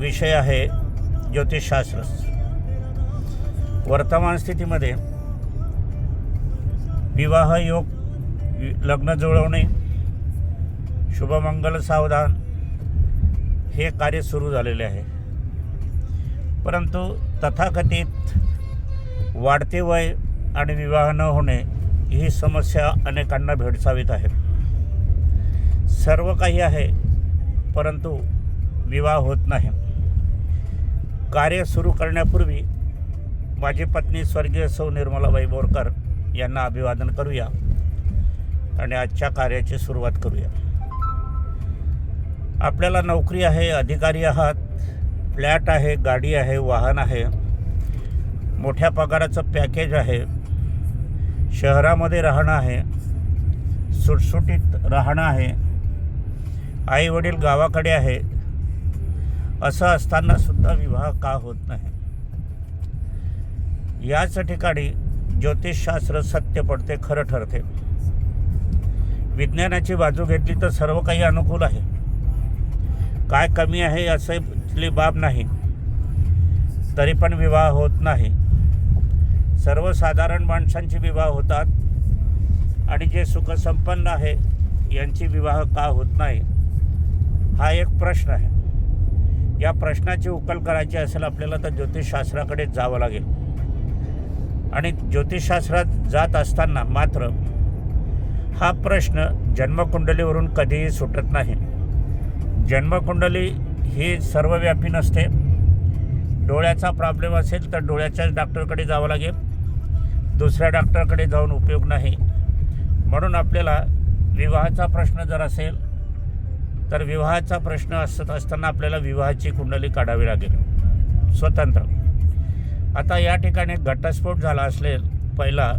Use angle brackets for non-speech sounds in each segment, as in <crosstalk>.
विषय आहे ज्योतिषशास्त्र. वर्तमान स्थितीमध्ये विवाह योग लग्न जुळवणे शुभमंगल सावधान हे कार्य सुरू झालेले आहे. परंतु तथाकथित वाढते वय आणि विवाह न होणे ही समस्या अनेकांना भेडसावीत आहे. सर्व काही आहे परंतु विवाह होत नाही. कार्य सुरू करण्यापूर्वी माझी पत्नी स्वर्गीय सौ निर्मलाबाई बोरकर यांना अभिवादन करूया आणि आजच्या कार्याची सुरुवात करूया. आपल्याला नोकरी आहे अधिकारी आहात फ्लॅट आहे गाडी आहे वाहन आहे मोठ्या पगाराचं पॅकेज आहे शहरामध्ये राहणं आहे सुटसुटीत राहणं आहे आईवडील गावाकडे आहे असं असताना सुद्धा विवाह का होत नाही? याच ठिकाणी ज्योतिषशास्त्र सत्य पडते खरं ठरते. विज्ञानाची बाजू घेतली तर सर्व काही अनुकूल आहे. काय कमी आहे असली बाब नाही. तरी पण विवाह होत नाही. सर्वसाधारण माणसांचे विवाह होतात आणि जे सुखसंपन्न आहे यांची विवाह का होत नाही? हा एक प्रश्न आहे. या प्रश्नाची उकल करायची असेल आपल्याला तर ज्योतिषशास्त्राकडे जावं लागेल. आणि ज्योतिषशास्त्रात जात असताना मात्र हा प्रश्न जन्मकुंडलीवरून कधीही सुटत नाही. जन्मकुंडली ही सर्वव्यापी नसते. डोळ्याचा प्रॉब्लेम असेल तर डोळ्याच्याच डॉक्टरकडे जावं लागेल. दुसऱ्या डॉक्टरकडे जाऊन उपयोग नाही. म्हणून आपल्याला विवाहाचा प्रश्न जर असेल तर विवाहाचा प्रश्न असत असताना आपल्याला विवाहाची कुंडली काढावी लागेल. स्वतंत्र. आता या ठिकाणी घटस्फोट झाला असेल पहिला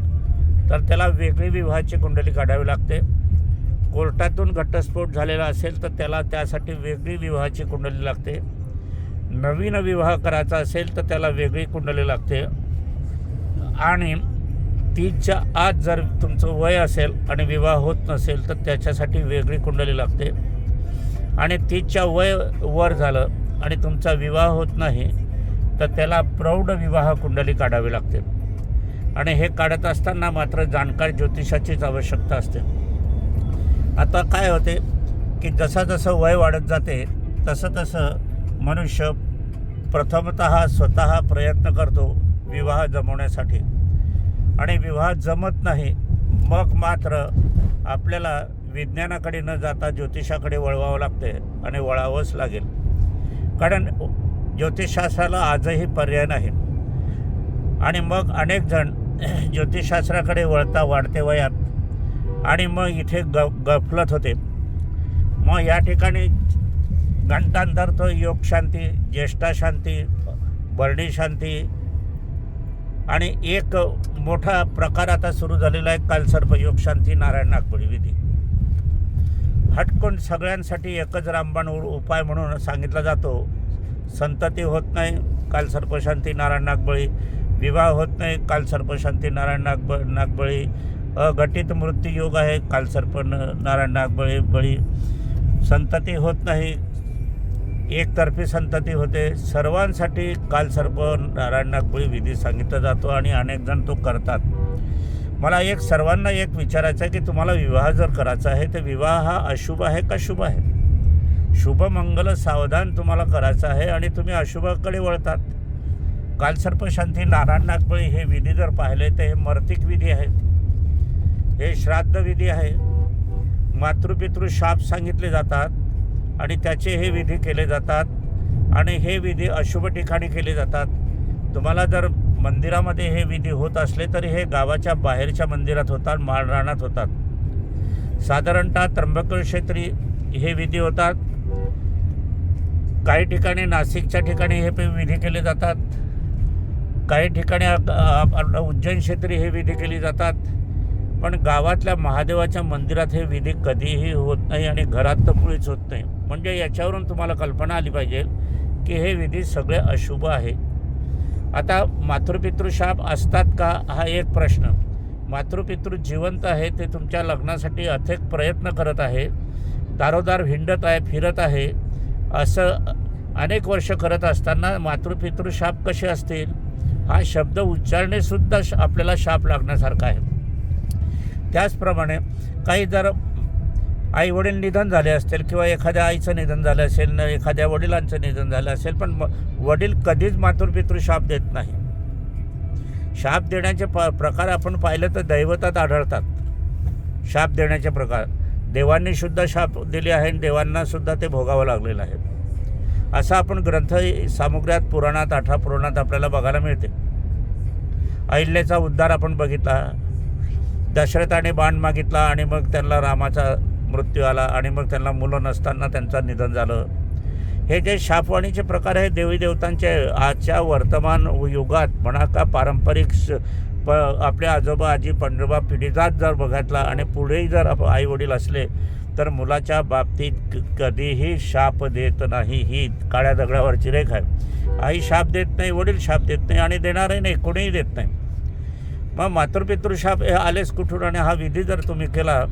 तर त्याला वेगळी विवाहाची कुंडली काढावी लागते. कोर्टातून घटस्फोट झालेला असेल तर त्याला त्यासाठी वेगळी विवाहाची कुंडली लागते. नवीन विवाह करायचा असेल तर त्याला वेगळी कुंडली लागते. आणि तीसच्या आत जर तुमचं वय असेल आणि विवाह होत नसेल तर त्याच्यासाठी वेगळी कुंडली लागते. आणि तीसच्या वय वर झालं आणि तुमचा विवाह होत नाही तर त्याला प्रौढ विवाह कुंडली काढावी लागते. आणि हे काढत असताना मात्र जाणकार ज्योतिषाचीच आवश्यकता असते. आता काय होते की जसं जसं वय वाढत जाते तसं तसं मनुष्य प्रथमत स्वतः प्रयत्न करतो विवाह जमवण्यासाठी. आणि विवाह जमत नाही मग मात्र आपल्याला विज्ञानाकडे न जाता ज्योतिषाकडे वळवावं लागते आणि वळावंच लागेल. कारण ज्योतिषशास्त्राला आजही पर्याय नाही. आणि मग अनेक जण <clears throat> ज्योतिषशास्त्राकडे वळता वाढते वयात आणि मग इथे ग गफलत होते. मग या ठिकाणी घंटांतर तो योगशांती ज्येष्ठा शांती बर्डी शांती आणि एक मोठा प्रकार आता सुरू झालेला आहे कालसर्प योगशांती नारायण नागपुडी विधी. हटकून सगळ्यांसाठी एकच रामबाण उपाय म्हणून सांगितला जातो. संतती होत नाही काल सर्पशांती नारायण नागबळी. विवाह होत नाही काल सर्पशांती नारायण नागब नागबळी. अघटित मृत्यूयोग आहे काल सर्प नारायण नागबळी बळी. संतती होत नाही एकतर्फी संतती होते. सर्वांसाठी काल सर्प नारायण नागबळी विधी सांगितला जातो आणि अनेक जण तो करतात. मला एक सर्वांना एक विचारायचं आहे की तुम्हाला विवाह जर करायचा आहे तर विवाह हा अशुभ आहे का शुभ आहे? शुभ मंगल सावधान तुम्हाला करायचं आहे आणि तुम्ही अशुभाकडे वळतात. कालसर्पशांती नारायण नागबळी हे विधी जर पाहिले तर हे मर्तिक विधी आहेत. हे श्राद्ध विधी आहे. मातृपितृ शाप सांगितले जातात आणि त्याचे हे विधी केले जातात आणि हे विधी अशुभ ठिकाणी केले जातात. तुम्हाला जर मंदिरामध्ये हे विधी होत असले तरी हे गावाच्या बाहेरच्या मंदिरात होतात माळरानात होतात. साधारणतः त्र्यंबकेश्वरी हे विधी होतात. काही ठिकाणी नाशिकच्या ठिकाणी हे पे- विधी केले जातात. काही ठिकाणी उज्जैन क्षेत्री हे विधी केली जातात. पण गावातल्या महादेवाच्या मंदिरात हे विधी कधीही होत नाही आणि घरात तर मुळीच होत नाही. म्हणजे याच्यावरून तुम्हाला कल्पना आली पाहिजे की हे विधी सगळे अशुभ आहे. आता मातृपितृशाप असतात का? हा एक प्रश्न. मातृपितृ जिवंत आहे ते तुमच्या लग्नासाठी अथेक प्रयत्न करत आहे. दारोदार हिंडत आहे फिरत आहे. असं अनेक वर्ष करत असताना मातृपितृशाप कसे असतील? हा शब्द उच्चारणेसुद्धा श- आपल्याला शाप लागण्यासारखा आहे. त्याचप्रमाणे काही जर आई वडील निधन झाले असतील किंवा एखाद्या आईचं निधन झालं असेल न एखाद्या वडिलांचं निधन झालं असेल पण म- वडील कधीच मातृपितृ शाप देत नाही. शाप देण्याचे प प्रकार आपण पाहिलं तर दैवतात आढळतात. शाप देण्याचे प्रकार. देवांनी सुद्धा शाप दिले आहे आणि देवांना सुद्धा ते भोगावं लागलेलं आहे. असं आपण ग्रंथ सामुग्र्यात पुराणात आठा पुराणात आपल्याला बघायला मिळते. अहिल्याचा उद्धार आपण बघितला. दशरथाने बाण मागितला आणि मग त्यांना रामाचा मृत्यू आला आणि मग त्यांना मुलं नसताना त्यांचं निधन झालं. हे जे शापवाणीचे प्रकार आहे देवी देवतांचे आजच्या वर्तमान युगात म्हणा का पारंपरिक स- प आपले आजोबा आजी पंजोबा पिढीजात जर बघितला आणि पुढेही जर आई वडील असले तर मुलाच्या बाबतीत क- कधीही शाप देत नाही. ही काळ्या दगडावरची रेख आहे. आई शाप देत नाही वडील शाप देत नाही आणि देणारही नाही कोणीही देत नाही. मग मातृपितृशाप हे आलेच कुठून आणि हा विधी जर तुम्ही केला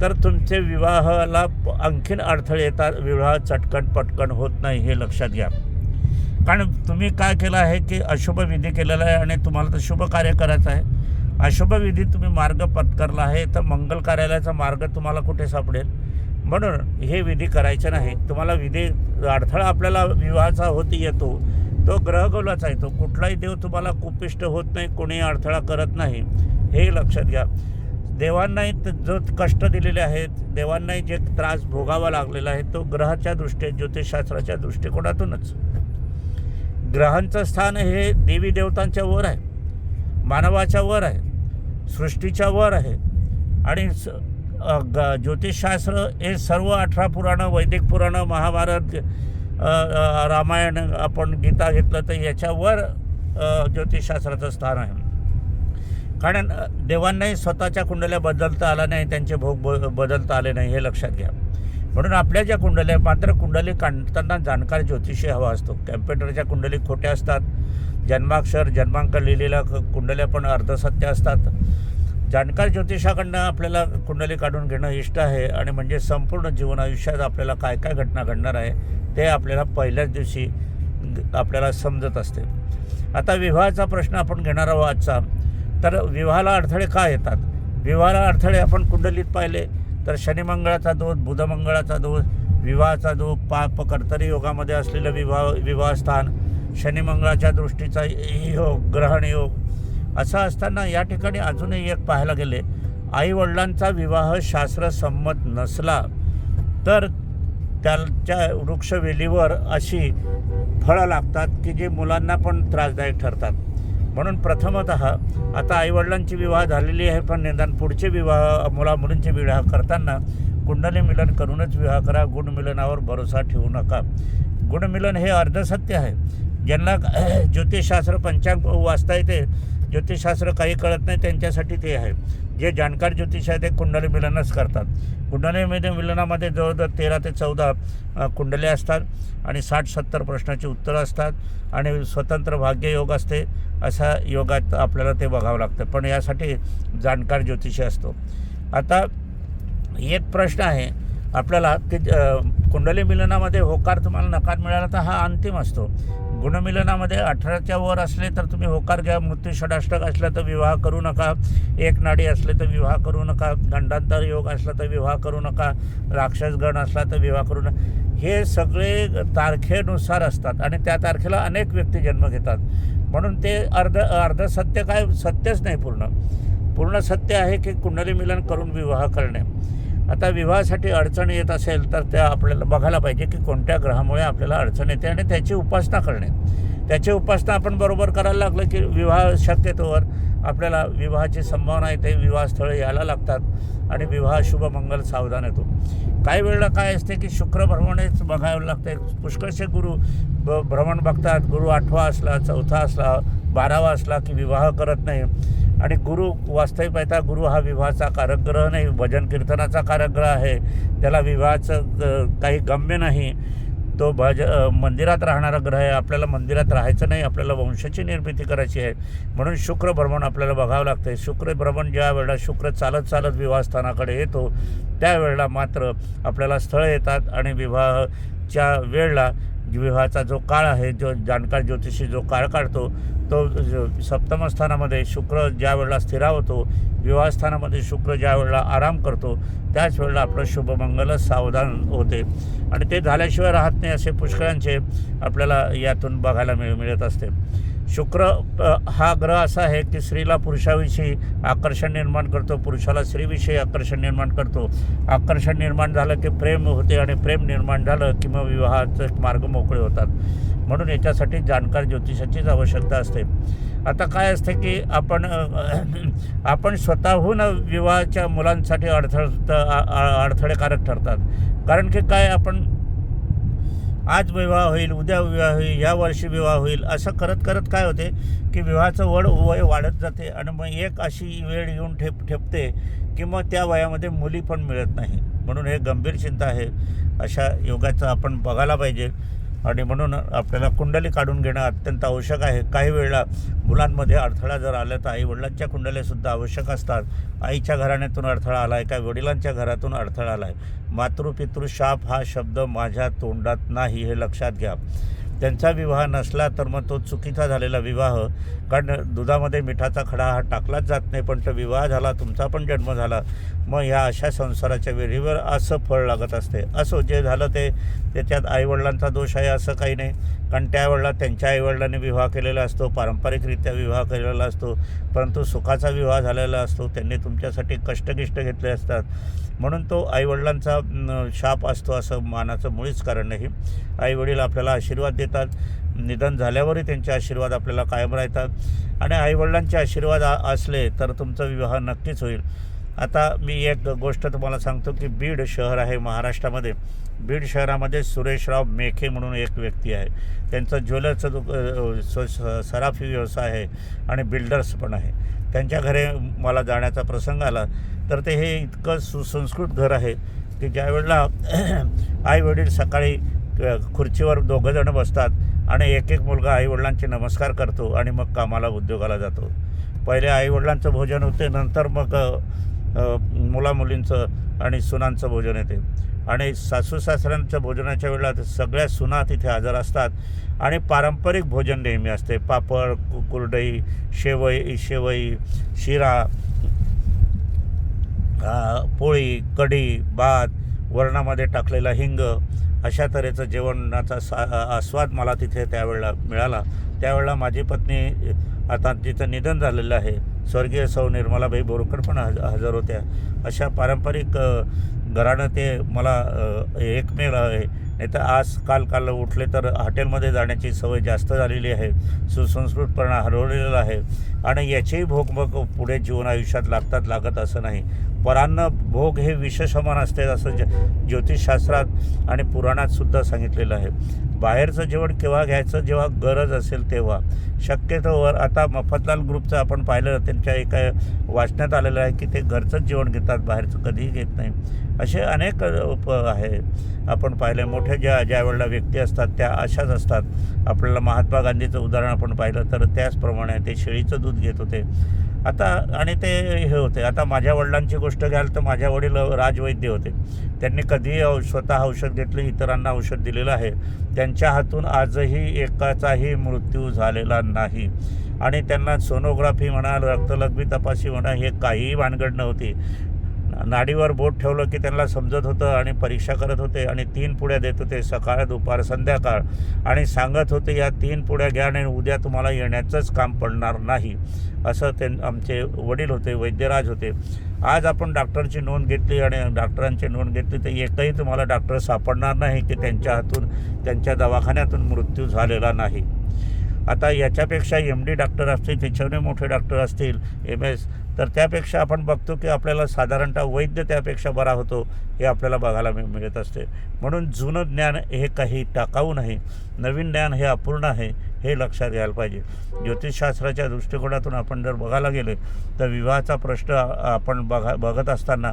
तर तुमचे विवाहाला आणखीन अडथळे येतात. विवाह चटकन पटकन होत नाही हे लक्षात घ्या. कारण तुम्ही काय केलं आहे की अशुभ विधी केलेला आहे आणि तुम्हाला तर शुभ कार्य करायचं आहे. अशुभ विधी तुम्ही मार्ग पत्करला आहे तर मंगल कार्यालयाचा मार्ग तुम्हाला कुठे सापडेल? म्हणून हे विधी करायचे नाही. तुम्हाला विधी अडथळा आपल्याला विवाहाचा होती येतो. तो ग्रहगोलाचा येतो कुठलाही देव तुम्हाला कुपिष्ट होत नाही कोणी अडथळा करत नाही. हे लक्षात घ्या. देवांनाही जो कष्ट दिलेले आहेत देवांनाही जे त्रास भोगावा लागलेला आहे तो ग्रहाच्या दृष्टी ज्योतिषशास्त्राच्या दृष्टिकोनातूनच. ग्रहांचं स्थान हे देवी देवतांच्या वर आहे मानवाच्या वर आहे सृष्टीच्या वर आहे. आणि स- ग- ज्योतिषशास्त्र हे सर्व अठरा पुराणं वैदिक पुराणं महाभारत रामायण आपण गीता घेतलं तर याच्यावर ज्योतिषशास्त्राचं स्थान आहे. कारण देवांनाही स्वतःच्या कुंडल्या बदलता आला नाही त्यांचे भोग ब बदलता आले नाही हे लक्षात घ्या. म्हणून आपल्या ज्या कुंडल्या मात्र कुंडली काढताना जाणकार ज्योतिषी हवा असतो. कॅम्प्युटरच्या कुंडली खोट्या असतात. जन्माक्षर जन्मांक लिहिलेल्या क- कुंडल्या पण अर्धसत्य असतात. जाणकार ज्योतिषाकडनं आपल्याला कुंडली काढून घेणं इष्ट आहे आणि म्हणजे संपूर्ण जीवन आयुष्यात आपल्याला काय काय घटना घडणार आहे ते आपल्याला पहिल्याच दिवशी आपल्याला समजत असते. आता विवाहाचा प्रश्न आपण घेणार आहोत आजचा. तर विवाहाला अडथळे का येतात? विवाहाला अडथळे आपण कुंडलीत पाहिले तर शनिमंगळाचा दोष बुधमंगळाचा दोष विवाहाचा दोष पाप कर्तरी योगामध्ये असलेलं विवाह विवाहस्थान शनिमंगळाच्या दृष्टीचा योग ग्रहण योग असं असताना या ठिकाणी अजूनही एक पाहायला गेले आई वडिलांचा विवाह शास्त्रसंमत नसला तर त्याच्या वृक्षवेलीवर अशी फळं लागतात की जे मुलांना पण त्रासदायक ठरतात. म्हणून प्रथमत आता आईवडिलांची विवाह झालेली आहे पण निदान पुढचे विवाह मुला मुलींचे विवाह करताना कुंडली मिलन करूनच विवाह करा. गुणमिलनावर भरोसा ठेवू नका. गुणमिलन हे अर्धसत्य आहे. ज्यांना <clears throat> ज्योतिषशास्त्र पंचांग वाचता येते ज्योतिषशास्त्र काही कळत नाही त्यांच्यासाठी ते आहे. जे जाणकार ज्योतिष आहे ते कुंडली मिलनच करतात. कुंडलीमध्ये मिलनामध्ये जवळजवळ तेरा ते चौदा कुंडले असतात आणि साठ सत्तर प्रश्नाची उत्तरं असतात आणि स्वतंत्र भाग्ययोग असते. असा योगात आपल्याला ते बघावं लागतं. पण यासाठी जाणकार ज्योतिषी असतो. आता एक प्रश्न आहे. आपल्याला की कुंडली मिलनामध्ये होकार तुम्हाला नकार मिळाला तर हा अंतिम असतो. गुणमिलनामध्ये अठराच्या वर असले तर तुम्ही होकार घ्या. मृत्यू षडाष्टक असलं तर विवाह करू नका. एक नाडी असले तर विवाह करू नका. गंडांतर योग असला तर विवाह करू नका. राक्षसगण असला तर विवाह करू नका. हे सगळे तारखेनुसार असतात आणि त्या तारखेला अनेक व्यक्ती जन्म घेतात. म्हणून ते अर्ध अर्ध सत्य काय सत्यच नाही पूर्ण. पूर्ण सत्य आहे की कुंडली मिलन करून विवाह करणे. आता विवाहासाठी अडचण येत असेल तर त्या आपल्याला बघायला पाहिजे की कोणत्या ग्रहामुळे आपल्याला अडचण येते आणि त्याची उपासना करणे. त्याची उपासना आपण बरोबर करायला लागलं की विवाह शक्यतोवर आपल्याला विवाहाची संभावना येते विवाहस्थळं यायला लागतात आणि विवाह शुभमंगल सावधान येतो. काही वेळेला काय असते की शुक्र भ्रमणच बघावं लागते पुष्कळसे गुरु ब भ्रमण बघतात. गुरु आठवा असला चौथा असला बारावा असला की विवाह करत नाही. आणि गुरु वास्तविक पाहता गुरु हा विवाहाचा कारकग्रह नाही भजन कीर्तनाचा कारकग्रह आहे. त्याला विवाहाचं काही गम्य नाही. तो भज मंदिरात राहणारा ग्रह आहे. आपल्याला मंदिरात राहायचं नाही. आपल्याला वंशाची निर्मिती करायची आहे. म्हणून शुक्र भ्रमण आपल्याला बघावं लागतं शुक्र भ्रमण ज्या वेळेला शुक्र चालत चालत विवाहस्थानाकडे येतो त्यावेळेला मात्र आपल्याला स्थळं येतात आणि विवाहाच्या वेळेला विवाहाचा जो काळ आहे जो जाणकार ज्योतिषी जो काळ काढतो तो सप्तमस्थानामध्ये शुक्र ज्या वेळेला स्थिरावतो विवाहस्थानामध्ये शुक्र ज्या वेळेला आराम करतो त्याच वेळेला आपलं शुभमंगल सावधान होते. आणि ते झाल्याशिवाय राहत नाही असे पुष्कळांचे आपल्याला यातून बघायला मिळ मिळत असते. शुक्र हा ग्रह असा आहे की स्त्रीला पुरुषाविषयी आकर्षण निर्माण करतो पुरुषाला स्त्रीविषयी आकर्षण निर्माण करतो. आकर्षण निर्माण झालं की प्रेम होते आणि प्रेम निर्माण झालं की मग विवाहाचे मार्ग मोकळे होतात. म्हणून याच्यासाठी जाणकार ज्योतिषाचीच आवश्यकता असते. आता काय असते की आपण आपण स्वतःहून विवाहाच्या मुलांसाठी अडथळ अडथळेकारक ठरतात. कारण की काय आपण आज विवाह होईल उद्या विवाह होईल या वर्षी विवाह होईल. असं करत करत काय होते की विवाहाचं वड वय वाढत जाते आणि मग एक अशी वेळ येऊन ठेप ठेपते की मग त्या वयामध्ये मुली पण मिळत नाही. म्हणून हे गंभीर चिंता आहे. अशा योगाचं आपण बघायला पाहिजे. आणि म्हणून आपल्याला कुंडली काढून घेणं अत्यंत आवश्यक आहे. काही वेळेला मुलांमध्ये अडथळा जर आला तर आई वडिलांच्या कुंडल्यासुद्धा आवश्यक असतात. आईच्या घराण्यातून अडथळा आला आहे का वडिलांच्या घरातून अडथळा आला आहे मातृपितृ शाप हा शब्द माझ्या तोंडात नाही हे लक्षात घ्या. त्यांचा विवाह नसला तर मग तो चुकीचा झालेला विवाह. कारण दुधामध्ये मिठाचा खडा हा टाकलाच जात नाही पण तो विवाह झाला तुमचा पण जन्म झाला. मग ह्या अशा संसाराच्या वेळीवर असं फळ लागत असते. असो जे झालं ते त्याच्यात आईवडिलांचा दोष आहे असं काही नाही. कारण त्यावेळेला त्यांच्या आईवडिलांनी विवाह केलेला असतो पारंपरिकरित्या विवाह केलेला असतो परंतु सुखाचा विवाह झालेला असतो त्यांनी तुमच्यासाठी कष्टगिष्ट घेतले असतात. म्हणून तो आईवडिलांचा शाप असतो असं मानाचं मुळीच कारण नाही. आईवडील आपल्याला आशीर्वाद देतात. निधन झाल्यावरही त्यांचे आशीर्वाद आपल्याला कायम राहतात. आणि आईवडिलांचे आशीर्वाद आ- असले तर तुमचा विवाह नक्कीच होईल. आता मी एक गोष्ट तुम्हाला सांगतो की बीड शहर आहे महाराष्ट्रामध्ये. बीड शहरामध्ये सुरेशराव मेखे म्हणून एक व्यक्ती आहे. त्यांचं ज्वेलरचं दुक स- स- सराफी व्यवसाय आहे आणि बिल्डर्स पण आहे. त्यांच्या घरी मला जाण्याचा प्रसंग आला. तर ते हे इतकं सुसंस्कृत घर आहे की ज्या वेळेला <clears throat> आई वडील सकाळी खुर्चीवर दोघंजणं बसतात आणि एक एक मुलगा आईवडिलांचे नमस्कार करतो आणि मग कामाला उद्योगाला जातो. पहिले आईवडिलांचं भोजन होते नंतर मग मुलामुलींचं आणि सुनांचं भोजन येते. आणि सासू सासऱ्यांच्या भोजनाच्या वेळेला सगळ्या सुना तिथे हजर असतात. आणि पारंपरिक भोजन नेहमी असते. पापड कु- कुरडई शेवई शेवई शिरा पोळी कढी भात वरणामध्ये टाकलेला हिंग अशा तऱ्हेचं जेवणाचा सा आस्वाद मला तिथे त्यावेळेला मिळाला. त्यावेळेला माझी पत्नी आता तिचं निधन झालेलं आहे. स्वर्गीय सौ निर्मलाबाई बोरकर पण हज हजर होत्या. अशा पारंपरिक घराणं ते मला एकमेव आहे. नाही तर आज काल काल उठले तर हॉटेलमध्ये जाण्याची सवय जास्त झालेली आहे. सुसंस्कृतपणा हरवलेला आहे. आणि याचेही भोग मग पुढे जीवन आयुष्यात लागतात लागत असं नाही. परान्न भोग हे विषसमान असते असं ज ज्योतिषशास्त्रात आणि पुराणात सुद्धा सांगितलेलं आहे. बाहेरचं जेवण केव्हा घ्यायचं जेव्हा गरज असेल तेव्हा. शक्यतोवर आता मफतलाल ग्रुपचं आपण पाहिलं त्यांच्या एका वाचण्यात आलेलं आहे की ते घरचंच जेवण घेतात बाहेरचं कधीही घेत नाही. असे अनेक उप आहे. आपण पाहिले मोठे ज्या ज्या वेळेला व्यक्ती असतात त्या अशाच असतात. आपल्याला महात्मा गांधीचं उदाहरण आपण पाहिलं तर त्याचप्रमाणे ते शेळीचं दूध घेत होते. आता आणि ते हे होते. आता माझ्या वडिलांची गोष्ट घ्याल तर माझ्या वडील राजवैद्य होते. त्यांनी कधीही औ स्वतः औषध घेतलं इतरांना औषध दिलेलं आहे. त्यांच्या हातून आजही एकाचाही मृत्यू झालेला नाही. आणि त्यांना सोनोग्राफी म्हणा रक्तलग्बी तपासी म्हणा हे काहीही भानगड नव्हती. नाडीवर बोट ठेवलं की त्यांना समजत होतं आणि परीक्षा करत होते आणि तीन पुड्या देत होते सकाळ दुपार संध्याकाळ. आणि सांगत होते या तीन पुड्या घ्या आणि उद्या तुम्हाला येण्याचंच काम पडणार नाही. असं ते आमचे वडील होते वैद्यराज होते. आज आपण डॉक्टरची नोंद घेतली आणि डॉक्टरांची नोंद घेतली तर एकही तुम्हाला डॉक्टर सापडणार नाही की त्यांच्या हातून त्यांच्या दवाखान्यातून मृत्यू झालेला नाही. आता याच्यापेक्षा एम डी डॉक्टर असतील त्याच्याने मोठे डॉक्टर असतील एम एस तर त्यापेक्षा आपण बघतो की आपल्याला साधारणतः वैद्य त्यापेक्षा बरा होतो हे आपल्याला बघायला मिळ मिळत असते. म्हणून जुनं ज्ञान हे काही टाकाऊ नाही. नवीन ज्ञान हे अपूर्ण आहे हे लक्षात घ्यायला पाहिजे. ज्योतिषशास्त्राच्या दृष्टिकोनातून आपण जर बघायला गेले तर विवाहाचा प्रश्न आपण बघा बघत असताना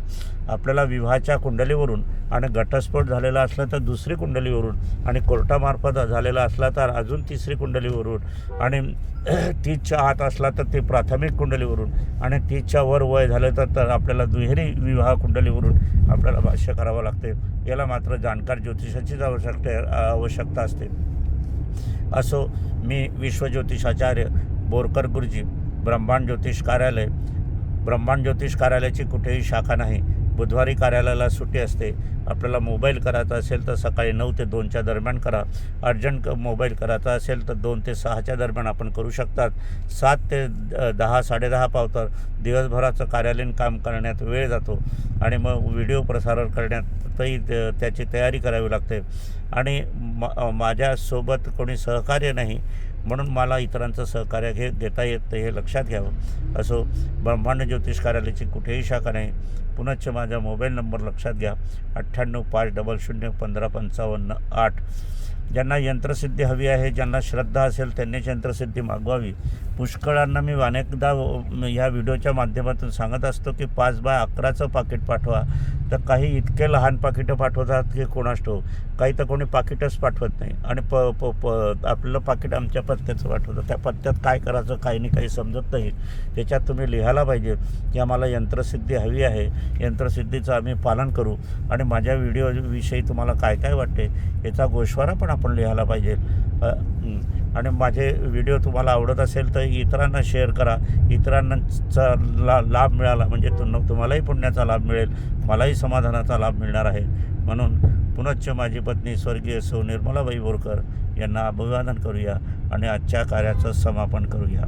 आपल्याला विवाहाच्या कुंडलीवरून आणि घटस्फोट झालेला असला तर दुसरी कुंडलीवरून आणि कोर्टामार्फत झालेला असला तर अजून तिसरी कुंडलीवरून आणि <clears throat> तीच्या आत असला तर ते प्राथमिक कुंडलीवरून आणि ती तीसच्या वर वय झालं तर तर आपल्याला दुहेरी विवाह कुंडलीवरून आपल्याला भाष्य करावं लागते. याला मात्र जाणकार ज्योतिषाचीच आवश्यकता आवश्यकता असते. असो मी विश्वज्योतिषाचार्य बोरकर गुरुजी ब्रह्मांड ज्योतिष कार्यालय ब्रह्मांड ज्योतिष कार्यालयाची कुठेही शाखा नाही. बुधवारी कार्यालयाला सुट्टी असते. आपल्याला मोबाईल करायचा असेल तर सकाळी नऊ ते दोनच्या दरम्यान करा. अर्जंट क- मोबाईल करायचा असेल तर दोन ते सहाच्या दरम्यान आपण करू शकतात. सात ते द- दहा साडेदहा पावतर दिवसभराचं कार्यालयीन काम करण्यात वेळ जातो आणि मग व्हिडिओ प्रसारण करण्यातही त्याची तयारी करावी लागते. आणि मा माझ्यासोबत कोणी सहकार्य नाही म्हणून मला इतरांचं सहकार्य घे घेता येत हे लक्षात घ्यावं. असो ब्रह्मांड ज्योतिष कार्यालयाची कुठेही शाखा नाही. पुनश्च माझा मोबाईल नंबर लक्षात घ्या. अठ्ठ्याण्णव पाच डबल शून्य पंधरा पंचावन्न आठ. ज्यांना यंत्रसिद्धी हवी आहे ज्यांना श्रद्धा असेल त्यांनीच यंत्रसिद्धी मागवावी. पुष्कळांना मी अनेकदा ह्या व्हिडिओच्या माध्यमातून सांगत असतो की पाच बाय अकराचं पाकिट पाठवा. तर काही इतके लहान पाकिटं पाठवतात की कोणास काही तर कोणी पाकिटच पाठवत नाही. आणि प प प आपलं पाकिट आमच्या पत्त्याचं पाठवतं. त्या पत्त्यात काय करायचं काही नाही काही समजत नाही. त्याच्यात तुम्ही लिहायला पाहिजे की आम्हाला यंत्रसिद्धी हवी आहे. यंत्रसिद्धीचं आम्ही पालन करू. आणि माझ्या व्हिडिओविषयी तुम्हाला काय काय वाटते याचा गोशवारा पण आपण लिहायला पाहिजे. आणि माझे व्हिडिओ तुम्हाला आवडत असेल तर इतरांना शेअर करा. इतरांचा ला लाभ मिळाला म्हणजे तुम तुम्हालाही पुण्याचा लाभ मिळेल. मलाही समाधानाचा लाभ मिळणार आहे. म्हणून पुनश्च माझी पत्नी स्वर्गीय सौ निर्मलाबाई बोरकर यांना अभिवादन करूया आणि आजच्या कार्याचं समापन करूया.